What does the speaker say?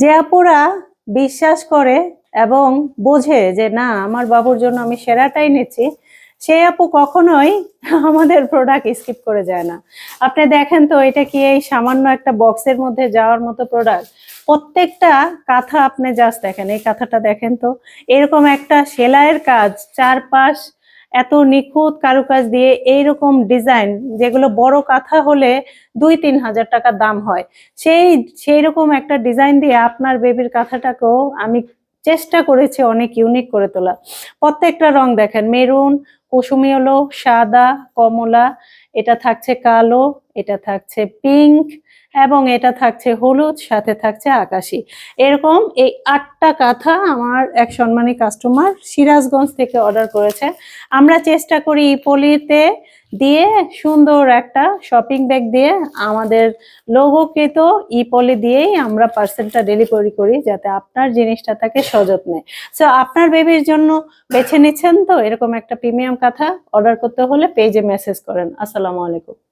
যে আপুরা বিশ্বাস করে এবং বোঝে যে না, আমার বাবুর জন্য আমি সেরাটাই নিচ্ছি, সে আপু কখনোই আমাদের প্রোডাক্ট স্কিপ করে যায় না। আপনি দেখেন তো, এটা কি এই সামান্য একটা বক্সের মধ্যে যাওয়ার মতো প্রোডাক্ট প্রত্যেকটা কাঁথা আপনি জাস্ট দেখেন, এই কাঁথাটা দেখেন তো, এরকম একটা সেলাইয়ের কাজ, চারপাশ এত নিখুঁত কারুকাজ দিয়ে এইরকম ডিজাইন, যেগুলো বড় কাঁথা হলে দুই তিন হাজার টাকা দাম হয়। সেই সেই রকম একটা ডিজাইন দিয়ে আপনার বেবির কাঁথাটাকেও আমি চেষ্টা করেছি অনেক ইউনিক করে তোলা। প্রত্যেকটা রং দেখেন, মেরুন, কুসুমি হলো, সাদা, কমলা, এটা থাকছে কালো এটা থাকছে পিঙ্ক এবং এটা থাকছে হলুদ, সাথে থাকছে আকাশি। এরকম এই আটটা কাঁথা আমার এক সম্মানী কাস্টমার সিরাজগঞ্জ থেকে অর্ডার করেছে। আমরা চেষ্টা করি পলিতে দিয়ে সুন্দর একটা শপিং ব্যাগ দিয়ে আমাদের লোগোকৃত ই পলি দিয়েই আমরা পার্সেলটা ডেলিভারি করি যাতে আপনার জিনিসটা থাকে সযত্নে। সো আপনার বেবির জন্য বেছে নিচ্ছেন তো এরকম একটা প্রিমিয়াম কাঁথা অর্ডার করতে হলে পেজে মেসেজ করেন। আসসালামু আলাইকুম।